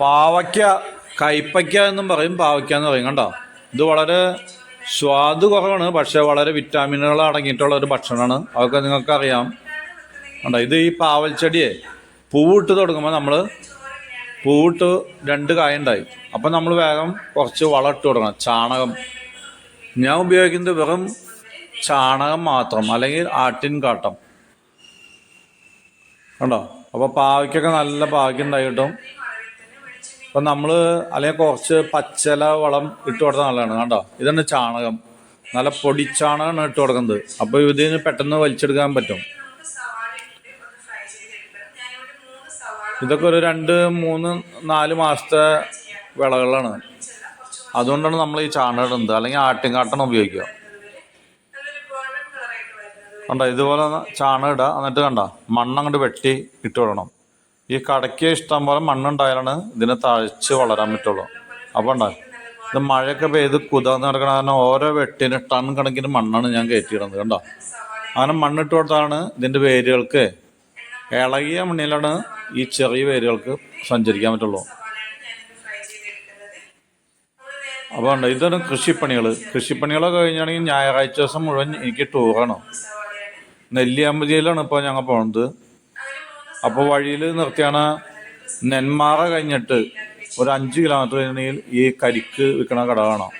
പാവയ്ക്ക കയ്പയ്ക്ക എന്നും പറയും പാവയ്ക്ക എന്ന് പറയും കണ്ടോ? ഇത് വളരെ സ്വാദ് കുറവാണ് പക്ഷെ വളരെ വിറ്റാമിനുകൾ അടങ്ങിയിട്ടുള്ള ഒരു ഭക്ഷണമാണ്. അതൊക്കെ നിങ്ങൾക്ക് അറിയാം കണ്ടോ? ഇത് ഈ പാവൽ ചെടിയെ പൂവിട്ട് തുടങ്ങുമ്പോൾ നമ്മൾ പൂവിട്ട് രണ്ട് കായ ഉണ്ടായി അപ്പം നമ്മൾ വേഗം കുറച്ച് വളം തുടങ്ങണം ചാണകം. ഞാൻ ഉപയോഗിക്കുന്നത് വെറും ചാണകം മാത്രം അല്ലെങ്കിൽ ആട്ടിൻ കാട്ടം. കണ്ടോ? അപ്പോൾ പാവയ്ക്കൊക്കെ നല്ല പാവയ്ക്കുണ്ടായിട്ടും അപ്പം നമ്മൾ അല്ലെങ്കിൽ കുറച്ച് പച്ചല വളം ഇട്ട് കൊടുത്താൽ നല്ലതാണ് കണ്ടോ? ഇതാണ് ചാണകം. നല്ല പൊടിച്ചാണകമാണ് ഇട്ട് കൊടുക്കുന്നത്. അപ്പോൾ ഇതിന് പെട്ടെന്ന് വലിച്ചെടുക്കാൻ പറ്റും. ഇതൊക്കെ ഒരു രണ്ട് മൂന്ന് നാല് മാസത്തെ വിളകളാണ്. അതുകൊണ്ടാണ് നമ്മൾ ഈ ചാണകം ഇടുന്നത് അല്ലെങ്കിൽ ആട്ടിൻകാട്ടാണ് ഉപയോഗിക്കുക. കണ്ട? ഇതുപോലെ ചാണകം ഇടുക എന്നിട്ട് കണ്ട? മണ്ണങ്ങോട്ട് വെട്ടി ഇട്ട് വിടണം ഈ കടയ്ക്ക് ഇഷ്ടം പോലെ മണ്ണുണ്ടായാലാണ് ഇതിനെ തഴച്ച് വളരാൻ പറ്റുള്ളൂ. അപ്പോൾ ഉണ്ടായി ഇത് മഴയൊക്കെ പെയ്ത് കുതിർന്ന് കിടക്കണ കാരണം ഓരോ വെട്ടിന് ടൺ കണക്കിന് മണ്ണാണ് ഞാൻ കയറ്റിയിടുന്നത് കണ്ടോ? അങ്ങനെ മണ്ണിട്ട് കൊടുത്താണ് ഇതിന്റെ വേരുകൾക്ക് ഇളകിയ മണ്ണിലാണ് ഈ ചെറിയ വേരുകൾക്ക് സഞ്ചരിക്കാൻ പറ്റുള്ളൂ. അപ്പോൾ ഉണ്ട് ഇതൊരു കൃഷിപ്പണികൾ കൃഷിപ്പണികളൊക്കെ കഴിഞ്ഞാണെങ്കിൽ ഞായറാഴ്ച ദിവസം മുഴുവൻ എനിക്ക് ടൂറാണ് നെല്ലിയാമ്പതിയിലാണ് ഇപ്പോൾ ഞങ്ങൾ പോകുന്നത് അപ്പോൾ വഴിയിൽ നിർത്തിയാണ് നെന്മാറ കഴിഞ്ഞിട്ട് ഒരു അഞ്ച് കിലോമീറ്റർ കഴിഞ്ഞെങ്കിൽ ഈ കരിക്ക് വിൽക്കണ കട കാണാം.